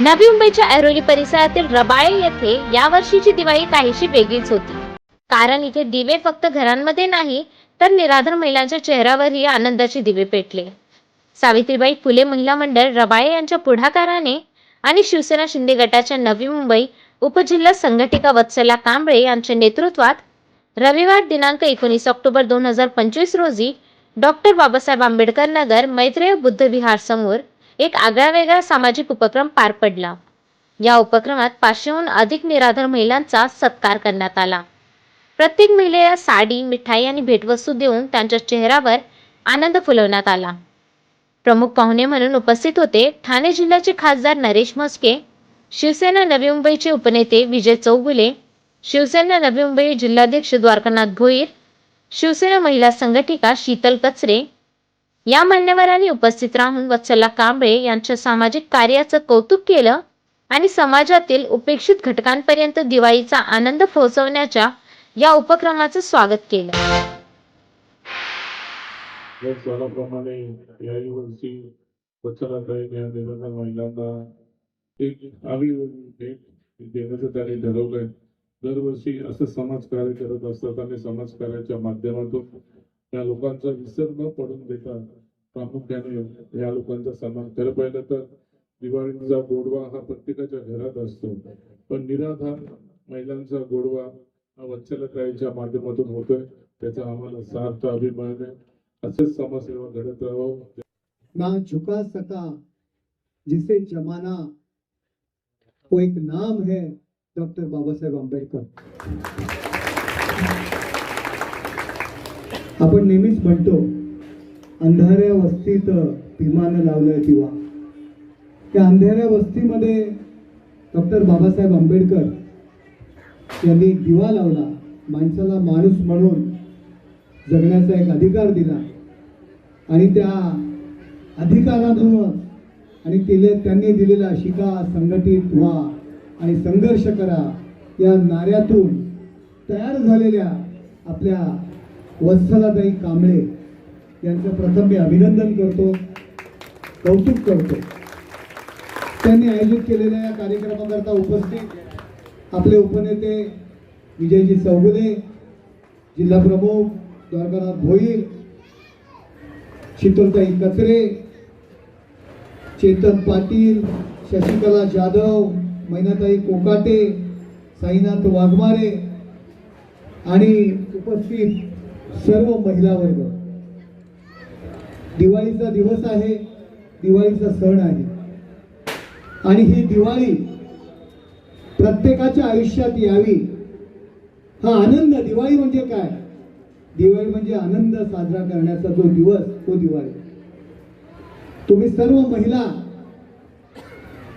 नवी मुंबईच्या ऐरोली परिसरातील रबाळे येथे यावर्षीची दिवाळी काहीशी वेगळीच होती. कारण इथे दिवे फक्त घरांमध्ये नाही तर निराधार महिलांच्या चेहऱ्यावरही आनंदाचे दिवे पेटले. सावित्रीबाई फुले महिला मंडळ रबाळे यांच्या पुढाकाराने आणि शिवसेना शिंदे गटाच्या नवी मुंबई उपजिल्हा संघटिका वत्सला कांबळे यांच्या नेतृत्वात रविवार दिनांक एकोणीस ऑक्टोबर दोन हजार पंचवीस रोजी डॉक्टर बाबासाहेब आंबेडकर नगर मैत्रेय बुद्ध विहार समोर एक आगळावेगळा सामाजिक उपक्रम पार पडला. या उपक्रमात पाचशेहून अधिक निराधार महिलांचा सत्कार करण्यात आला. प्रत्येक महिलेला साडी मिठाई आणि भेटवस्तू देऊन त्यांच्या चेहऱ्यावर आनंद फुलवण्यात आला. प्रमुख पाहुणे म्हणून उपस्थित होते ठाणे जिल्ह्याचे खासदार नरेश म्हस्के शिवसेना नवी मुंबईचे उपनेते विजय चौगुले शिवसेना नवी मुंबई जिल्हाध्यक्ष द्वारकानाथ भोईर शिवसेना महिला संघटिका शीतल कचरे या मान्यवरांनी उपस्थित राहून वत्सला कांबळे यांच्या सामाजिक कार्याचं कौतुक केलं आणि समाजातील उपेक्षित घटकांपर्यंत दिवाळीचा आनंद पोहोचवण्याच्या या उपक्रमाचं स्वागत केलं. या याही वर्षी स्वच्छताताई या देवाच्या महिलांना एक आम्ही भेट देण्याचं त्यांनी ठरवलंय. दरवर्षी असं समाजकार्य करत असतात आणि समाजकार्याच्या माध्यमातून या लोकांचा विसर न पडून देता प्रामुख्याने या लोकांचा सन्मान खरं पाहिलं तर दिवाळीचा गोडवा हा प्रत्येकाच्या घरात असतो. पण निराधार महिलांचा गोडवा हा वत्सलताईच्या माध्यमातून होतोय. त्याचा आम्हाला सार्थ अभिमान आहे. असेच समाजसेवा घडत राहावं. ना झुका सका जिसे जमाना वो एक नाम है डॉक्टर बाबासाहेब आंबेडकर. आपण नेहमीच म्हणतो अंधाऱ्या वस्तीत भीमानं लावलाय दिवा त्या अंधाऱ्या वस्तीमध्ये डॉक्टर बाबासाहेब आंबेडकर यांनी दिवा लावला. माणसाला माणूस म्हणून जगण्याचा एक अधिकार दिला. आणि त्या अधिकारातूनच आणि तिले त्यांनी दिलेला शिका संघटित व्हा आणि संघर्ष करा या नाऱ्यातून तयार झालेल्या आपल्या वत्सलाताई कांबळे यांचं प्रथम मी अभिनंदन करतो कौतुक करतो. त्यांनी आयोजित केलेल्या या कार्यक्रमाकरता उपस्थित आपले उपनेते विजयजी चौगुले जिल्हा प्रमुख द्वारकानाथ भोईर शीतलताई कचरे चेतन पाटील शशिकला जाधव मैनाताई कोकाटे साईनाथ वाघमारे आणि उपस्थित सर्व महिला वर्ग. दिवाळीचा दिवस आहे दिवाळीचा सण आहे. आणि ही दिवाळी प्रत्येकाच्या आयुष्यात यावी. हा आनंद दिवाळी म्हणजे काय? दिवाळी म्हणजे आनंद साजरा करण्याचा जो दिवस तो दिवाळी. तुम्ही सर्व महिला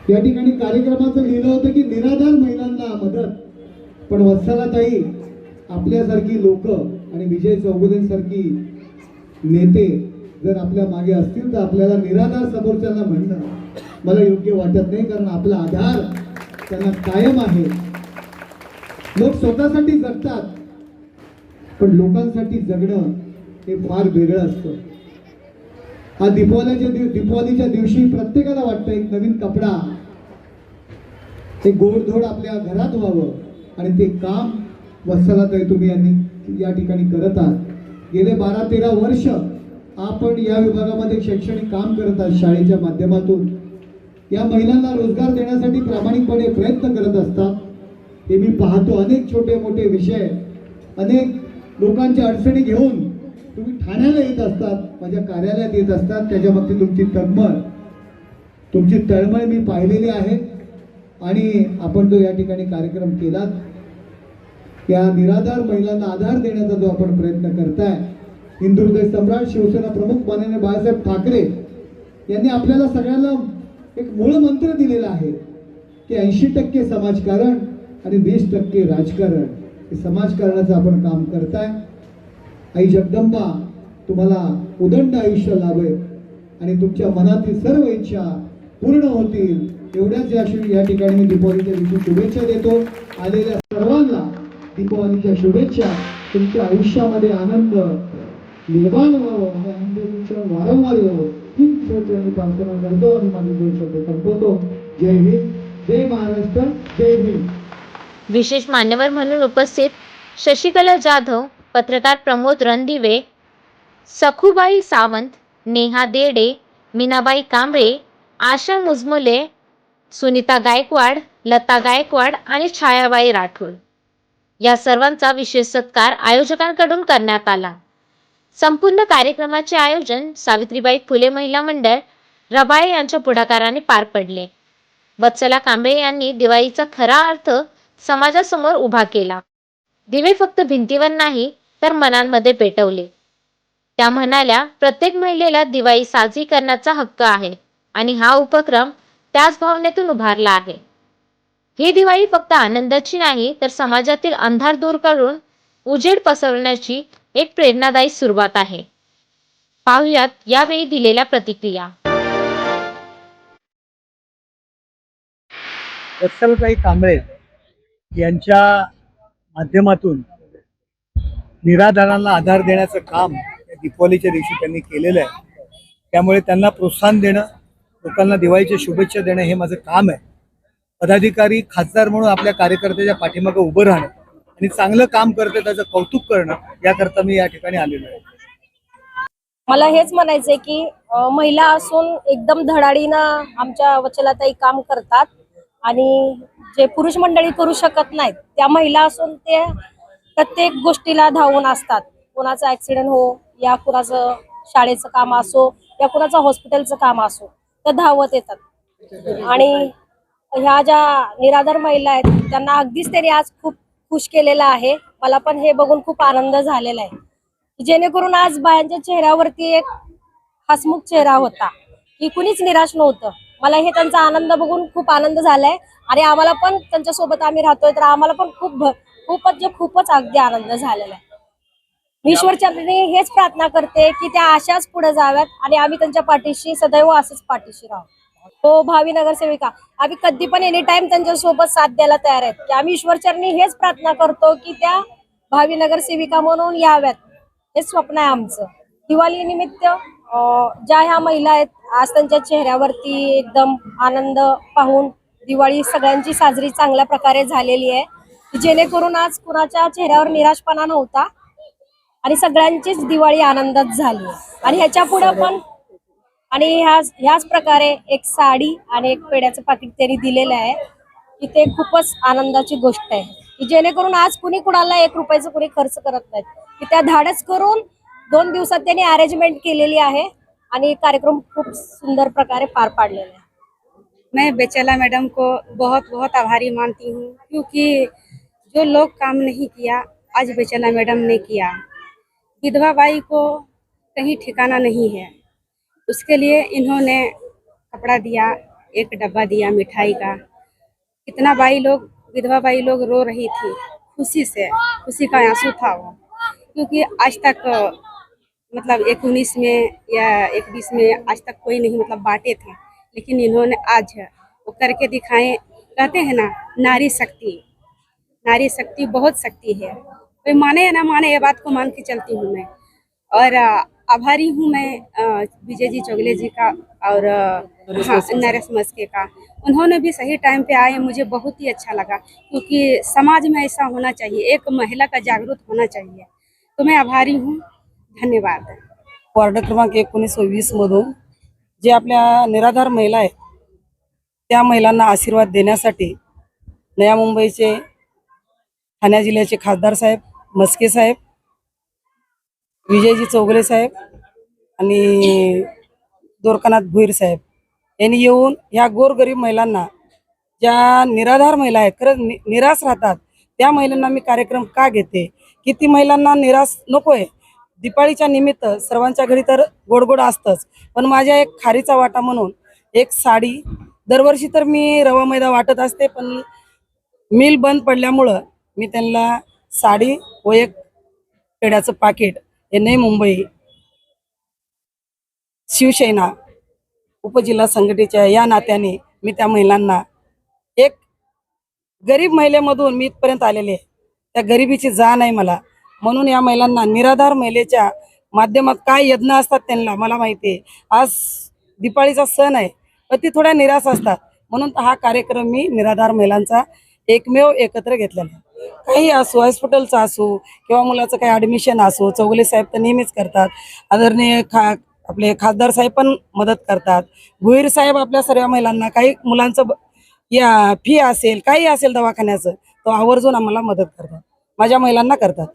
या ठिकाणी कार्यक्रमाचं लिहिलं होतं की निराधार महिलांना मदत. पण वत्सलाताई आपल्यासारखी लोक आणि विजय चौगुलेंसारखी नेते जर आपल्या मागे असतील तर आपल्याला निराधार समोरच्यांना म्हणणं मला योग्य वाटत नाही कारण आपला आधार त्यांना कायम आहे. लोक स्वतःसाठी जगतात पण लोकांसाठी जगणं हे फार वेगळं असतं. हा दीपावलीच्या दिव दीपावलीच्या दिवशी प्रत्येकाला वाटतं एक नवीन कपडा एक गोडधोड आपल्या घरात व्हावं आणि ते काम वत्सलाताई तुम्ही यांनी या ठिकाणी करत आहात. गेले बारा तेरा वर्ष आपण या विभागामध्ये शैक्षणिक काम करत आहात शाळेच्या माध्यमातून. या महिलांना रोजगार देण्यासाठी प्रामाणिकपणे प्रयत्न करत असतात. हे मी पाहतो. अनेक छोटे मोठे विषय अनेक लोकांच्या अडचणी घेऊन तुम्ही ठाण्याला येत असतात माझ्या कार्यालयात येत असतात. त्याच्यामध्ये तुमची तळमळ तुमची तळमळ मी पाहिलेली आहे. आणि आपण जो या ठिकाणी कार्यक्रम केलात या निराधार महिलांना आधार देण्याचा जो आपण प्रयत्न करताय हिंदू सम्राट शिवसेना प्रमुख माननीय बाळासाहेब ठाकरे यांनी आपल्याला सगळ्यांना एक मूळ मंत्र दिलेला आहे की ऐंशी टक्के समाजकारण आणि वीस टक्के राजकारण हे समाजकारणाचं आपण काम करताय. आई जगदंबा तुम्हाला उदंड आयुष्य लाभेल आणि तुमच्या मनातील सर्व इच्छा पूर्ण होतील. एवढ्याच या या ठिकाणी मी दीपावलीच्या दिवशी शुभेच्छा देतो. आलेल्या सर्वांना दीपावलीच्या शुभेच्छा. तुमच्या आयुष्यामध्ये आनंद. निर्माण व्हावं. आणि आनंद तुमच्या वारंवार यावं. ही ईश्वरचरणी प्रार्थना करतो आणि माझे दोन शब्द संपवतो. जय हिंद. जय महाराष्ट्र. जय हिंद. विशेष मान्यवर म्हणून उपस्थित शशिकला जाधव पत्रकार प्रमोद रणदिवे सखुबाई सावंत नेहा देडे मीनाबाई कांबळे आशा मुजमुले सुनीता गायकवाड लता गायकवाड आणि छायाबाई राठोड. या सर्वांचा विशेष सत्कार आयोजकांकडून करण्यात आला. संपूर्ण कार्यक्रमाचे आयोजन सावित्रीबाई फुले महिला मंडळ रबाळे यांच्या पुढाकाराने पार पडले. वत्सला कांबळे यांनी दिवाळीचा खरा अर्थ समाजासमोर उभा केला. दिवे फक्त भिंतीवर नाही तर मनांमध्ये पेटवले. त्या म्हणाल्या प्रत्येक महिलेला दिवाळी साजरी करण्याचा हक्क आहे आणि हा उपक्रम त्याच भावनेतून उभारला आहे. ही दिवाळी फक्त आनंदाची नाही तर समाजातील अंधार दूर करून उजेड पसरवण्याची एक प्रेरणादायी सुरुवात आहे. पाहुयात यावेळी दिलेल्या प्रतिक्रिया. वत्सलताई कांबळे यांच्या माध्यमातून निराधारांना आधार देण्याचं काम या दीपावलीच्या दिवशी त्यांनी केलेलं आहे. त्यामुळे त्यांना प्रोत्साहन देणं लोकांना दिवाळीच्या शुभेच्छा देणं हे माझं काम आहे. पदाधिकारी खासदार म्हणून आपल्या कार्यकर्त्याच्या पाठीमागं उभं राहणं आणि चांगलं काम करते त्याचं कौतुक करणं याकरता मी या ठिकाणी आलेलो आहे. मला हेच म्हणायचंय की महिला असून एकदम धडाडीनं आमच्या वचलाताई काम करतात आणि जे पुरुष मंडळी करू शकत नाहीत त्या महिला असून ते प्रत्येक गोष्टीला धावून असतात. कोणाचा ऍक्सिडेंट हो या कुणाचं शाळेचं काम असो या कुणाचं हॉस्पिटलचं काम असो तर धावत येतात. आणि ह्या ज्या निराधार महिला आहेत त्यांना अगदीच त्यांनी आज खूप खुश केलेलं आहे. मला पण हे बघून खूप आनंद झालेला आहे. जेणेकरून आज बायांच्या चेहऱ्यावरती एक हसमुख चेहरा होता. की कुणीच निराश नव्हतं. मला हे त्यांचा आनंद बघून खूप आनंद झालाय. आणि आम्हाला पण त्यांच्यासोबत आम्ही राहतोय तर आम्हाला पण खूप खूपच जे खूपच अगदी आनंद झालेला आहे. मी ईश्वरचरणी हेच प्रार्थना करते की त्या अशाच पुढे जाव्यात आणि आम्ही त्यांच्या पाठीशी सदैव असंच पाठीशी राहू. हो भावी नगरसेविका. आम्ही कधी पण एनी टाइम त्यांच्यासोबत साथ द्यायला तयार आहेत. की आम्ही ईश्वरचरणी हेच प्रार्थना करतो की त्या भावी नगरसेविका म्हणून याव्यात. हे स्वप्न आहे आमचं. दिवाळी निमित्त ज्या ह्या महिला आहेत आज त्यांच्या चेहऱ्यावरती एकदम आनंद पाहून दिवाळी सगळ्यांची साजरी चांगल्या प्रकारे झालेली आहे. जेणेकरून आज कुणाच्या चेहऱ्यावर निराशपणा नव्हता आणि सगळ्यांचीच दिवाळी आनंदात झाली. आणि ह्याच्या पुढे पण आणि ह्याच ह्याच प्रकारे एक साडी आणि एक पेड्याचं पाकिट त्यांनी दिलेलं आहे की ते खूपच आनंदाची गोष्ट आहे. की जेणेकरून आज कुणी कुणाला एक रुपयाचं कुणी खर्च करत नाहीत. की त्या धाडस करून दोन दिवसात त्यांनी अरेंजमेंट केलेली आहे आणि कार्यक्रम खूप सुंदर प्रकारे पार पाडलेला आहे. मैं बेचेला मैडम को बहुत बहुत आभारी मानती हूँ क्योंकि जो लोग काम नहीं किया आज बेचेला मैडम ने किया। विधवा बाई को कहीं ठिकाना नहीं है। उसके लिए इन्होंने कपड़ा दिया, एक डब्बा दिया मिठाई का। कितना बाई लोग, विधवा बाई लोग रो रही थी, खुशी से, खुशी का आँसू था वो। क्योंकि आज तक मतलब एक उन्नीस में या एक बीस में आज तक कोई नहीं मतलब बांटे थे। लेकिन इन्होंने आज वो करके दिखाए, कहते हैं ना, नारी शक्ति। नारी शक्ति बहुत शक्ति है। कोई माने या ना माने, ये बात को मान के चलती हूँ मैं। और आभारी हूँ मैं विजय जी चौगले जी का और हाँ नरेश मस्के का। उन्होंने भी सही टाइम पे आए मुझे बहुत ही अच्छा लगा क्योंकि समाज में ऐसा होना चाहिए एक महिला का जागरूक होना चाहिए। तो मैं आभारी हूँ। धन्यवाद। वार्ड क्रमांक वीस मधून जे आपल्या निराधार महिला आहेत त्या महिलांना आशीर्वाद देण्यासाठी नया मुंबई मुंबईचे ठाणे जिल्ह्याचे खासदार साहेब मस्के साहेब विजयजी चौगले साहेब आणि दोरकानाथ भुईर साहेब. यांनी येऊन ह्या गोरगरीब महिलांना ज्या निराधार महिला आहेत खरंच नि निराश राहतात त्या महिलांना मी कार्यक्रम का घेते? किती महिलांना निराश नको आहे दिपाळीच्या निमित्त सर्वांच्या घरी तर गोडगोड असतंच. पण माझ्या एक खारीचा वाटा म्हणून एक साडी दरवर्षी तर मी रवा मैदा वाटत असते पण मिल बंद पडल्यामुळं मी त्यांना साडी व एक पेड्याचं पाकिट हे मुंबई शिवसेना उपजिल्हा संघटनेच्या या नात्याने मी त्या महिलांना एक गरीब महिलेमधून मी इथपर्यंत आलेले आहे. त्या गरिबीची जाण आहे मला. म्हणून या महिलांना निराधार महिलेच्या माध्यमात काय यज्ञ असतात त्यांना मला माहिती आहे. आज दिपाळीचा सण आहे पण ती थोड्या निराश असतात. म्हणून हा कार्यक्रम मी निराधार महिलांचा एकमेव एकत्र घेतलेला आहे. काही असो हॉस्पिटलचं असो किंवा मुलाचं काही ॲडमिशन असो चौगले साहेब तर नेहमीच करतात. आदरणीय खा आपले खासदार साहेब पण मदत करतात. भुईर साहेब आपल्या सर्व महिलांना काही मुलांचं या फी असेल काही असेल दवाखान्याचं तो आवर्जून आम्हाला मदत करतात. माझ्या महिलांना करतात.